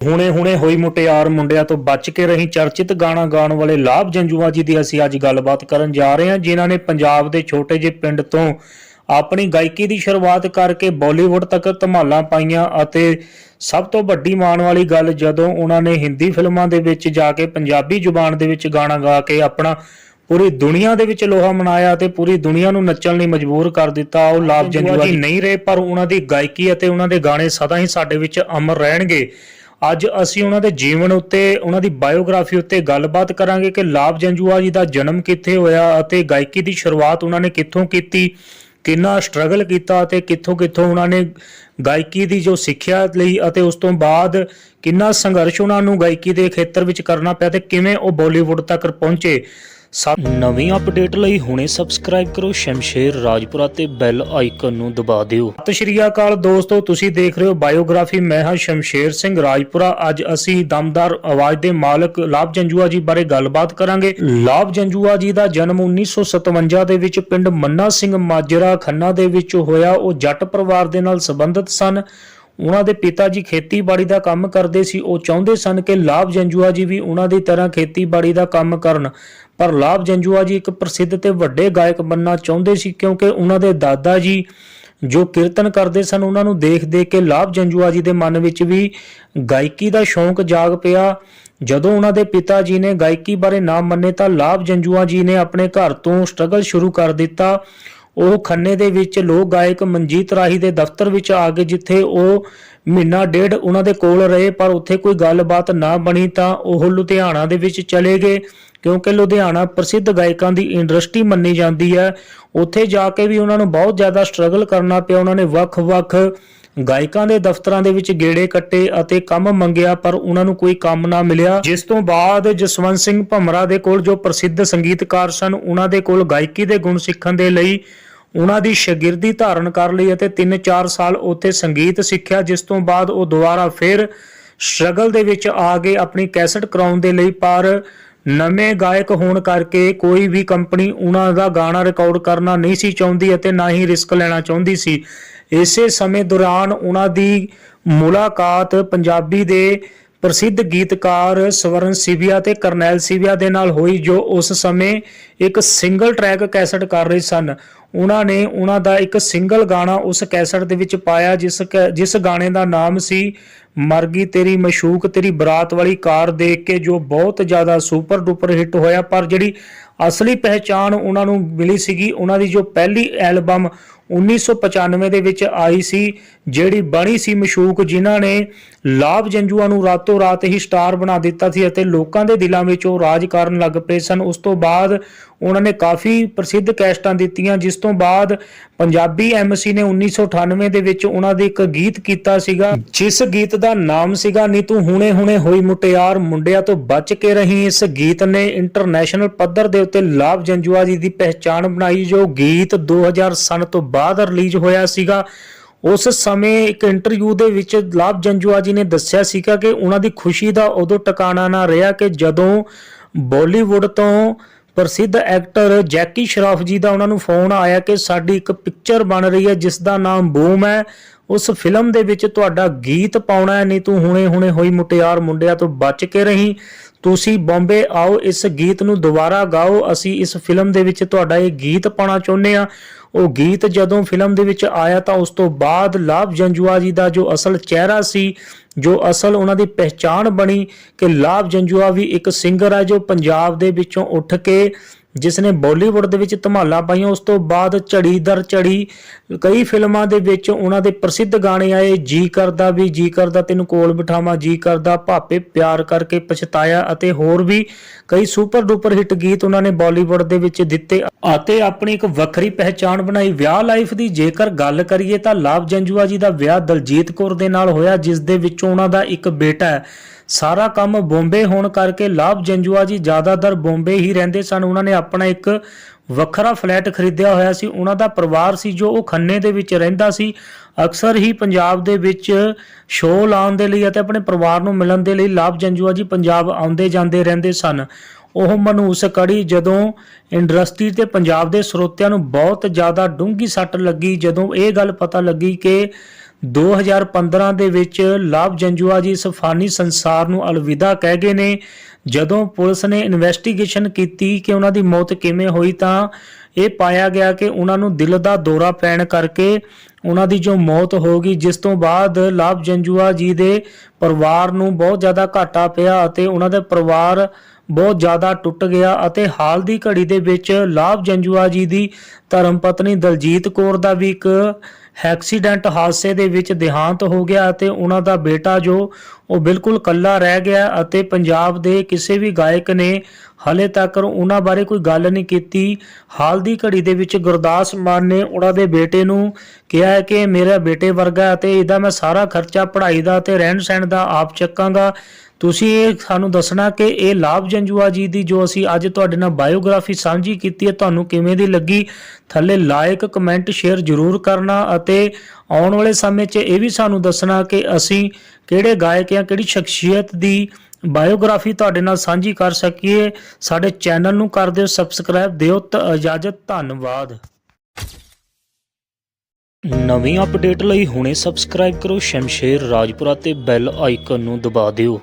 ਹੁਣੇ-ਹੁਣੇ ਹੋਈ ਮੁਟਿਆਰ ਮੁੰਡਿਆਂ ਤੋਂ ਬਚ ਕੇ ਰਹੀ ਚਰਚਿਤ ਗਾਣਾ ਗਾਉਣ ਵਾਲੇ ਲਾਭ ਜੰਜੂਆ ਜੀ ਦੀ ਅਸੀਂ ਅੱਜ ਗੱਲਬਾਤ ਕਰਨ ਜਾ ਰਹੇ ਹਾਂ ਜਿਨ੍ਹਾਂ ਨੇ ਪੰਜਾਬ ਦੇ ਛੋਟੇ ਜਿਹੇ ਪਿੰਡ ਤੋਂ ਆਪਣੀ ਗਾਇਕੀ ਦੀ ਸ਼ੁਰੂਆਤ ਕਰਕੇ ਬਾਲੀਵੁੱਡ ਤੱਕ ਧਮਾਲਾਂ ਪਾਈਆਂ ਅਤੇ ਸਭ ਤੋਂ ਵੱਡੀ ਮਾਣ ਵਾਲੀ ਗੱਲ ਜਦੋਂ ਉਹਨਾਂ ਨੇ ਹਿੰਦੀ ਫਿਲਮਾਂ ਦੇ ਵਿੱਚ ਜਾ ਕੇ ਪੰਜਾਬੀ ਜ਼ੁਬਾਨ ਦੇ ਵਿੱਚ ਗਾਣਾ ਗਾ ਕੇ ਆਪਣਾ ਪੂਰੀ ਦੁਨੀਆ ਦੇ ਵਿੱਚ ਲੋਹਾ ਮਨਾਇਆ ਤੇ ਪੂਰੀ ਦੁਨੀਆ ਨੂੰ ਨੱਚਣ ਲਈ ਮਜਬੂਰ ਕਰ ਦਿੱਤਾ ਉਹ ਲਾਭ ਜੰਜੂਆ ਜੀ। ਨਹੀਂ ਰਹੇ ਪਰ ਉਹਨਾਂ ਦੀ ਗਾਇਕੀ ਅਤੇ ਉਹਨਾਂ ਦੇ ਗਾਣੇ ਸਦਾ ਹੀ ਸਾਡੇ ਵਿੱਚ ਅਮਰ ਰਹਿਣਗੇ। ਅੱਜ ਅਸੀਂ ਉਹਨਾਂ ਦੇ ਜੀਵਨ ਉੱਤੇ, ਉਹਨਾਂ ਦੀ ਬਾਇਓਗ੍ਰਾਫੀ ਉੱਤੇ ਗੱਲਬਾਤ ਕਰਾਂਗੇ ਕਿ ਲਾਭ ਜੰਜੂਆ ਜੀ ਦਾ ਜਨਮ ਕਿੱਥੇ ਹੋਇਆ ਅਤੇ ਗਾਇਕੀ ਦੀ ਸ਼ੁਰੂਆਤ ਉਹਨਾਂ ਨੇ ਕਿੱਥੋਂ ਕੀਤੀ, ਕਿੰਨਾ ਸਟਰਗਲ ਕੀਤਾ ਅਤੇ ਕਿੱਥੋਂ ਕਿੱਥੋਂ ਉਹਨਾਂ ਨੇ ਗਾਇਕੀ ਦੀ ਜੋ ਸਿੱਖਿਆ ਲਈ ਅਤੇ ਉਸ ਤੋਂ ਬਾਅਦ ਕਿੰਨਾ ਸੰਘਰਸ਼ ਉਹਨਾਂ ਨੂੰ ਗਾਇਕੀ ਦੇ ਖੇਤਰ ਵਿੱਚ ਕਰਨਾ ਪਿਆ ਤੇ ਕਿਵੇਂ ਉਹ ਬਾਲੀਵੁੱਡ ਤੱਕ ਪਹੁੰਚੇ। ਨਵੀਂ ਅਪਡੇਟ ਲਈ ਹੁਣੇ ਸਬਸਕ੍ਰਾਈਬ ਕਰੋ, ਸ਼ਮਸ਼ੇਰ ਰਾਜਪੁਰਾ ਤੇ ਬੈਲ ਆਈਕਨ ਨੂੰ ਦਬਾ ਦਿਓ। ਸਤਿ ਸ਼੍ਰੀ ਅਕਾਲ ਦੋਸਤੋ, ਤੁਸੀਂ ਦੇਖ ਰਹੇ ਹੋ ਬਾਇਓਗ੍ਰਾਫੀ। ਮੈਂ ਹਾਂ ਸ਼ਮਸ਼ੇਰ ਸਿੰਘ ਰਾਜਪੁਰਾ। ਅੱਜ ਅਸੀਂ ਦਮਦਾਰ ਆਵਾਜ਼ ਦੇ ਮਾਲਕ ਲਾਭ ਜੰਜੂਆ ਜੀ ਬਾਰੇ ਗੱਲਬਾਤ ਕਰਾਂਗੇ। ਲਾਭ ਜੰਜੂਆ ਜੀ ਦਾ ਜਨਮ 1957 ਦੇ ਵਿੱਚ ਪਿੰਡ ਮੰਨਾ ਸਿੰਘ ਮਾਜਰਾ ਖੰਨਾ ਦੇ ਵਿੱਚ ਹੋਇਆ। ਉਹ ਜੱਟ ਪਰਿਵਾਰ ਦੇ ਨਾਲ ਸੰਬੰਧਿਤ ਸਨ। ਉਹਨਾਂ ਦੇ ਪਿਤਾ ਜੀ ਖੇਤੀਬਾੜੀ ਦਾ ਕੰਮ ਕਰਦੇ ਸੀ। ਉਹ ਚਾਹੁੰਦੇ ਸਨ ਕਿ ਲਾਭ ਜੰਜੂਆ ਜੀ ਵੀ ਉਹਨਾਂ ਦੀ ਤਰ੍ਹਾਂ ਖੇਤੀਬਾੜੀ ਦਾ ਕੰਮ ਕਰਨ। ਪਰ ਲਾਭ ਜੰਜੂਆ ਜੀ ਇੱਕ ਪ੍ਰਸਿੱਧ ਤੇ ਵੱਡੇ ਗਾਇਕ ਬਣਨਾ ਚਾਹੁੰਦੇ ਸੀ ਕਿਉਂਕਿ ਉਹਨਾਂ ਦੇ ਦਾਦਾ ਜੀ ਜੋ ਕੀਰਤਨ ਕਰਦੇ ਸਨ, ਉਹਨਾਂ ਨੂੰ ਦੇਖ ਦੇਖ ਕੇ ਲਾਭ ਜੰਜੂਆ ਜੀ ਦੇ ਮਨ ਵਿੱਚ ਵੀ ਗਾਇਕੀ ਦਾ ਸ਼ੌਂਕ ਜਾਗ ਪਿਆ। ਜਦੋਂ ਉਹਨਾਂ ਦੇ ਪਿਤਾ ਜੀ ਨੇ ਗਾਇਕੀ ਬਾਰੇ ਨਾ ਮੰਨੇ ਤਾਂ ਲਾਭ ਜੰਜੂਆ ਜੀ ਨੇ ਆਪਣੇ ਘਰ ਤੋਂ ਸਟਰਗਲ ਸ਼ੁਰੂ ਕਰ ਦਿੱਤਾ। ਉਹ ਖੰਨੇ ਦੇ ਵਿੱਚ ਲੋਕ ਗਾਇਕ ਮਨਜੀਤ ਰਾਹੀ ਦੇ ਦਫ਼ਤਰ ਵਿੱਚ ਆ ਗਏ, ਜਿੱਥੇ ਉਹ ਮਹੀਨਾ ਡੇਢ ਉਹਨਾਂ ਦੇ ਕੋਲ ਰਹੇ, ਪਰ ਉੱਥੇ ਕੋਈ ਗੱਲਬਾਤ ਨਾ ਬਣੀ ਤਾਂ ਉਹ ਲੁਧਿਆਣਾ ਦੇ ਵਿੱਚ ਚਲੇ ਗਏ। ਕਿਉਂਕਿ ਲੁਧਿਆਣਾ ਪ੍ਰਸਿੱਧ ਗਾਇਕਾਂ ਦੀ ਇੰਡਸਟਰੀ ਮੰਨੀ ਜਾਂਦੀ ਹੈ। ਉੱਥੇ ਜਾ ਕੇ ਵੀ ਉਹਨਾਂ ਨੂੰ ਬਹੁਤ ਜ਼ਿਆਦਾ ਸਟਰਗਲ ਕਰਨਾ ਪਿਆ। ਉਹਨਾਂ ਨੇ ਵੱਖ-ਵੱਖ ਗਾਇਕਾਂ ਦੇ ਦਫ਼ਤਰਾਂ ਦੇ ਵਿੱਚ ਗੇੜੇ ਕੱਟੇ ਅਤੇ ਕੰਮ ਮੰਗਿਆ, ਪਰ ਉਹਨਾਂ ਨੂੰ ਕੋਈ ਕੰਮ ਨਾ ਮਿਲਿਆ। ਜਿਸ ਤੋਂ ਬਾਅਦ ਜਸਵੰਤ ਸਿੰਘ ਭਮਰਾ ਦੇ ਕੋਲ ਜੋ ਪ੍ਰਸਿੱਧ ਸੰਗੀਤਕਾਰ ਸਨ, ਉਹਨਾਂ ਦੇ ਕੋਲ ਗਾਇਕੀ ਦੇ ਗੁਣ ਸਿੱਖਣ ਦੇ ਲਈ ਉਹਨਾਂ ਦੀ ਸ਼ਾਗਿਰਦੀ ਧਾਰਨ ਕਰ ਲਈ ਅਤੇ 3-4 ਸਾਲ ਉੱਥੇ ਸੰਗੀਤ ਸਿੱਖਿਆ, ਜਿਸ ਤੋਂ ਬਾਅਦ ਉਹ ਦੁਬਾਰਾ ਫਿਰ ਸਟਰਗਲ ਦੇ ਵਿੱਚ ਆ ਕੇ ਆਪਣੀ ਕੈਸਟ ਕਰਾਉਣ ਦੇ ਲਈ, ਪਰ ਨਵੇਂ ਗਾਇਕ ਹੋਣ ਕਰਕੇ ਕੋਈ ਵੀ ਕੰਪਨੀ ਉਹਨਾਂ ਦਾ ਗਾਣਾ ਰਿਕਾਰਡ ਕਰਨਾ ਨਹੀਂ ਸੀ ਚਾਹੁੰਦੀ ਅਤੇ ਨਾ ਹੀ ਰਿਸਕ ਲੈਣਾ ਚਾਹੁੰਦੀ ਸੀ। ਇਸੇ ਸਮੇਂ ਦੌਰਾਨ ਉਹਨਾਂ ਦੀ ਮੁਲਾਕਾਤ ਪੰਜਾਬੀ ਦੇ ਪ੍ਰਸਿੱਧ ਗੀਤਕਾਰ ਸਵਰਨ ਸਿਵਿਆ ਤੇ ਕਰਨੈਲ ਸਿਵਿਆ ਦੇ ਨਾਲ ਹੋਈ, ਜੋ ਉਸ ਸਮੇਂ ਇੱਕ ਸਿੰਗਲ ਟਰੈਕ ਕੈਸਟ ਕਰ ਰਹੇ ਸਨ। ਉਹਨਾਂ ਨੇ ਉਹਨਾਂ ਦਾ ਇੱਕ ਸਿੰਗਲ ਗਾਣਾ ਉਸ ਕੈਸਟ ਦੇ ਵਿੱਚ ਪਾਇਆ, ਜਿਸ ਕੈ- ਜਿਸ ਗਾਣੇ ਦਾ ਨਾਮ ਸੀ, ਮਰਗੀ ਤੇਰੀ ਮਸ਼ੂਕ, ਤੇਰੀ ਬਰਾਤ ਵਾਲੀ ਕਾਰ ਦੇਖ ਕੇ, ਜੋ ਬਹੁਤ ਜ਼ਿਆਦਾ ਸੁਪਰ ਡੁਪਰ ਹਿੱਟ ਹੋਇਆ। ਪਰ ਜਿਹੜੀ ਅਸਲੀ ਪਹਿਚਾਣ ਉਹਨਾਂ ਨੂੰ ਮਿਲੀ ਸੀਗੀ, ਉਹਨਾਂ ਦੀ ਜੋ ਪਹਿਲੀ ਐਲਬਮ 1995 ਦੇ ਵਿੱਚ ਆਈ ਸੀ, ਜਿਹੜੀ ਬਣੀ ਸੀ ਮਸ਼ੂਕ, ਜਿਨ੍ਹਾਂ ਨੇ ਲਾਭ ਜੰਜੂਆ ਨੂੰ ਰਾਤੋਂ ਰਾਤ ਹੀ ਸਟਾਰ ਬਣਾ ਦਿੱਤਾ ਸੀ ਅਤੇ ਲੋਕਾਂ ਦੇ ਦਿਲਾਂ ਵਿੱਚ ਉਹ ਰਾਜ ਕਰਨ ਲੱਗ ਪਏ ਸਨ। ਉਸ ਤੋਂ ਬਾਅਦ ਉਹਨਾਂ ਨੇ ਕਾਫੀ ਪ੍ਰਸਿੱਧ ਕੈਸਟਾਂ ਦਿੱਤੀਆਂ, ਜਿਸ ਤੋਂ ਬਾਅਦ ਪੰਜਾਬੀ ਐਮਸੀ ਨੇ 1998 ਦੇ ਵਿੱਚ ਉਹਨਾਂ ਦੇ ਇੱਕ ਗੀਤ ਕੀਤਾ ਸੀਗਾ, ਜਿਸ ਗੀਤ ਦਾ ਨਾਮ ਸੀਗਾ, ਨੀ ਤੂੰ ਹੁਣੇ ਹੁਣੇ ਹੋਈ ਮੁਟਿਆਰ, ਮੁੰਡਿਆਂ ਤੋਂ ਬਚ ਕੇ ਰਹੀ। ਇਸ ਗੀਤ ਨੇ ਇੰਟਰਨੈਸ਼ਨਲ ਪੱਧਰ ਦੇ ਉੱਤੇ ਲਾਭ ਜੰਜੂਆ ਜੀ ਦੀ ਪਹਿਚਾਣ ਬਣਾਈ। ਜੋ ਗੀਤ 2000 ਤੋਂ ਬਾਅਦ ਰਿਲੀਜ਼ ਹੋਇਆ ਸੀਗਾ। ਉਸ ਸਮੇਂ ਇੱਕ ਇੰਟਰਵਿਊ ਦੇ ਵਿੱਚ ਲਾਭ ਜੰਜੂਆ ਜੀ ਨੇ ਦੱਸਿਆ ਸੀਗਾ ਕਿ ਉਹਨਾਂ ਦੀ ਖੁਸ਼ੀ ਦਾ ਉਦੋਂ ਟਿਕਾਣਾ ਨਾ ਰਿਹਾ ਕਿ ਜਦੋਂ ਬਾਲੀਵੁੱਡ ਤੋਂ ਪ੍ਰਸਿੱਧ ਐਕਟਰ ਜੈਕੀ ਸ਼ਰਾਫ ਜੀ ਦਾ ਉਹਨਾਂ ਨੂੰ ਫੋਨ ਆਇਆ ਕਿ ਸਾਡੀ ਇੱਕ ਪਿਕਚਰ ਬਣ ਰਹੀ ਹੈ ਜਿਸ ਦਾ ਨਾਮ ਬੂਮ ਹੈ। ਉਸ ਫਿਲਮ ਦੇ ਵਿੱਚ ਤੁਹਾਡਾ ਗੀਤ ਪਾਉਣਾ ਹੈ, ਨਹੀਂ ਤੂੰ ਹੁਣੇ ਹੁਣੇ ਹੋਈ ਮੁਟਿਆਰ ਮੁੰਡਿਆਂ ਤੋਂ ਬਚ ਕੇ ਰਹੀ। ਤੁਸੀਂ ਬੰਬੇ ਆਓ, ਇਸ ਗੀਤ ਨੂੰ ਦੁਬਾਰਾ ਗਾਓ। ਅਸੀਂ ਇਸ ਫਿਲਮ ਦੇ ਵਿੱਚ ਤੁਹਾਡਾ ਇਹ ਗੀਤ ਪਾਉਣਾ ਚਾਹੁੰਦੇ ਆ ਉਹ ਗੀਤ ਜਦੋਂ ਫਿਲਮ ਦੇ ਵਿੱਚ ਆਇਆ ਤਾਂ ਉਸ ਤੋਂ ਬਾਅਦ ਲਾਭ ਜੰਜੂਆ ਜੀ ਦਾ ਜੋ ਅਸਲ ਚਿਹਰਾ ਸੀ, ਜੋ ਅਸਲ ਉਹਨਾਂ ਦੀ ਪਹਿਚਾਣ ਬਣੀ ਕਿ ਲਾਭ ਜੰਜੂਆ ਵੀ ਇੱਕ ਸਿੰਗਰ ਹੈ ਜੋ ਪੰਜਾਬ ਦੇ ਵਿੱਚੋਂ ਉੱਠ ਕੇ ਜਿਸ ਨੇ ਬਾਲੀਵੁੱਡ ਦੇ ਵਿੱਚ ਧਮਾਲਾਂ ਪਾਈਆਂ, ਉਸ ਤੋਂ ਬਾਅਦ ਝੜੀ ਦਰ ਝੜੀ, ਕਈ ਫਿਲਮਾਂ ਦੇ ਵਿੱਚ ਉਹਨਾਂ ਦੇ ਪ੍ਰਸਿੱਧ ਗਾਣੇ ਆਏ, ਜੀ ਕਰਦਾ ਵੀ, ਜੀ ਕਰਦਾ ਤੈਨੂੰ ਕੋਲ ਬਿਠਾਵਾਂ, ਜੀ ਕਰਦਾ ਭਾਪੇ ਪਿਆਰ ਕਰਕੇ ਪਛਤਾਇਆ ਅਤੇ ਹੋਰ ਵੀ ਕਈ ਸੁਪਰ ਡੁਪਰ ਹਿੱਟ ਗੀਤ ਉਹਨਾਂ ਨੇ ਬਾਲੀਵੁੱਡ ਦੇ ਵਿੱਚ ਦਿੱਤੇ ਅਤੇ ਆਪਣੀ ਇੱਕ ਵੱਖਰੀ ਪਹਿਚਾਣ ਬਣਾਈ। ਵਿਆਹ ਲਾਈਫ ਦੀ ਜੇਕਰ ਗੱਲ ਕਰੀਏ ਤਾਂ ਲਾਭ ਜੰਜੂਆ ਜੀ ਦਾ ਵਿਆਹ ਦਲਜੀਤ ਕੌਰ ਦੇ ਨਾਲ ਹੋਇਆ, ਜਿਸ ਦੇ ਵਿੱਚੋਂ ਉਹਨਾਂ ਦਾ ਇੱਕ ਬੇਟਾ ਹੈ। ਸਾਰਾ ਕੰਮ ਬੰਬੇ ਹੋਣ ਕਰਕੇ ਲਾਭ ਜੰਜੂਆ ਜੀ ਜ਼ਿਆਦਾਤਰ ਬੰਬੇ ਹੀ ਰਹਿੰਦੇ ਸਨ। ਉਹਨਾਂ ਨੇ ਆਪਣਾ ਇੱਕ ਵੱਖਰਾ ਫਲੈਟ ਖਰੀਦਿਆ ਹੋਇਆ ਸੀ। ਉਹਨਾਂ ਦਾ ਪਰਿਵਾਰ ਸੀ ਜੋ ਉਹ ਖੰਨੇ ਦੇ ਵਿੱਚ ਰਹਿੰਦਾ ਸੀ। ਅਕਸਰ ਹੀ ਪੰਜਾਬ ਦੇ ਵਿੱਚ ਸ਼ੋਅ ਲਾਉਣ ਦੇ ਲਈ ਅਤੇ ਆਪਣੇ ਪਰਿਵਾਰ ਨੂੰ ਮਿਲਣ ਦੇ ਲਈ ਲਾਭ ਜੰਜੂਆ ਜੀ ਪੰਜਾਬ ਆਉਂਦੇ ਜਾਂਦੇ ਰਹਿੰਦੇ ਸਨ। ਉਹ ਮਨੂਸ ਕੜੀ ਜਦੋਂ ਇੰਡਸਟਰੀ ਤੇ ਪੰਜਾਬ ਦੇ ਸਰੋਤਿਆਂ ਨੂੰ ਬਹੁਤ ਜ਼ਿਆਦਾ ਡੂੰਘੀ ਸੱਟ ਲੱਗੀ, ਜਦੋਂ ਇਹ ਗੱਲ ਪਤਾ ਲੱਗੀ ਕਿ 2015 ਦੇ ਵਿੱਚ ਲਾਭ ਜੰਜੂਆ ਜੀ ਇਸ ਫਾਨੀ ਸੰਸਾਰ ਨੂੰ ਅਲਵਿਦਾ ਕਹਿ ਗਏ ਨੇ। ਜਦੋਂ ਪੁਲਿਸ ਨੇ ਇਨਵੈਸਟੀਗੇਸ਼ਨ ਕੀਤੀ ਕਿ ਉਹਨਾਂ ਦੀ ਮੌਤ ਕਿਵੇਂ ਹੋਈ ਤਾਂ ਇਹ ਪਾਇਆ ਗਿਆ ਕਿ ਉਹਨਾਂ ਨੂੰ ਦਿਲ ਦਾ ਦੌਰਾ ਪੈਣ ਕਰਕੇ ਉਹਨਾਂ ਦੀ ਜੋ ਮੌਤ ਹੋ ਗਈ, ਜਿਸ ਤੋਂ ਬਾਅਦ ਲਾਭ ਜੰਜੂਆ ਜੀ ਦੇ ਪਰਿਵਾਰ ਨੂੰ ਬਹੁਤ ਜ਼ਿਆਦਾ ਘਾਟਾ ਪਿਆ ਅਤੇ ਉਹਨਾਂ ਦੇ ਪਰਿਵਾਰ ਬਹੁਤ ਜ਼ਿਆਦਾ ਟੁੱਟ ਗਿਆ ਅਤੇ ਹਾਲ ਦੀ ਘੜੀ ਦੇ ਵਿੱਚ ਲਾਭ ਜੰਜੂਆ ਜੀ ਦੀ ਧਰਮ ਪਤਨੀ ਦਲਜੀਤ ਕੌਰ ਦਾ ਵੀ ਇੱਕ ਐਕਸੀਡੈਂਟ ਹਾਦਸੇ ਦੇ ਵਿੱਚ ਦੇਹਾਂਤ ਹੋ ਗਿਆ ਅਤੇ ਉਹਨਾਂ ਦਾ ਬੇਟਾ ਜੋ ਉਹ ਬਿਲਕੁਲ ਕੱਲਾ ਰਹਿ ਗਿਆ ਅਤੇ ਪੰਜਾਬ ਦੇ ਕਿਸੇ ਵੀ ਗਾਇਕ ਨੇ ਹਲੇ ਤੱਕ ਉਹਨਾਂ ਬਾਰੇ ਕੋਈ ਗੱਲ ਨਹੀਂ ਕੀਤੀ। ਹਾਲ ਦੀ ਘੜੀ ਦੇ ਵਿੱਚ ਗੁਰਦਾਸ ਮਾਨ ਨੇ ਉਹਨਾਂ ਦੇ ਬੇਟੇ ਨੂੰ ਕਿਹਾ ਹੈ ਕਿ ਮੇਰਾ ਬੇਟੇ ਵਰਗਾ ਅਤੇ ਇਹਦਾ ਮੈਂ ਸਾਰਾ ਖਰਚਾ ਪੜ੍ਹਾਈ ਦਾ ਤੇ ਰਹਿਣ ਸਹਿਣ ਦਾ ਆਪ ਚੱਕਾਂਗਾ। ਤੁਸੀਂ ਇਹ ਸਾਨੂੰ ਦੱਸਣਾ ਕਿ ਇਹ ਲਾਭ ਜੰਜੂਆ ਜੀ ਦੀ ਜੋ ਅਸੀਂ ਅੱਜ ਤੁਹਾਡੇ ਨਾਲ ਬਾਇਓਗ੍ਰਾਫੀ ਸਾਂਝੀ ਕੀਤੀ ਹੈ, ਤੁਹਾਨੂੰ ਕਿਵੇਂ ਦੀ ਲੱਗੀ? ਥੱਲੇ ਲਾਈਕ ਕਮੈਂਟ ਸ਼ੇਅਰ ਜ਼ਰੂਰ ਕਰਨਾ ਅਤੇ ਆਉਣ ਵਾਲੇ ਸਮੇਂ 'ਚ ਇਹ ਵੀ ਸਾਨੂੰ ਦੱਸਣਾ ਕਿ ਅਸੀਂ ਕਿਹੜੇ ਗਾਇਕ ਜਾਂ ਕਿਹੜੀ ਸ਼ਖਸੀਅਤ ਦੀ ਬਾਇਓਗ੍ਰਾਫੀ ਤੁਹਾਡੇ ਨਾਲ ਸਾਂਝੀ ਕਰ ਸਕੀਏ। ਸਾਡੇ ਚੈਨਲ ਨੂੰ ਕਰ ਦਿਓ, ਸਬਸਕ੍ਰਾਈਬ ਦਿਓ। ਤਾਂ, ਇਜਾਜ਼ਤ, ਧੰਨਵਾਦ। ਨਵੀਂ ਅਪਡੇਟ ਲਈ ਹੁਣੇ ਸਬਸਕ੍ਰਾਈਬ ਕਰੋ ਸ਼ਮਸ਼ੇਰ ਰਾਜਪੁਰਾ ਤੇ ਬੈਲ ਆਈਕਨ ਨੂੰ ਦਬਾ ਦਿਓ।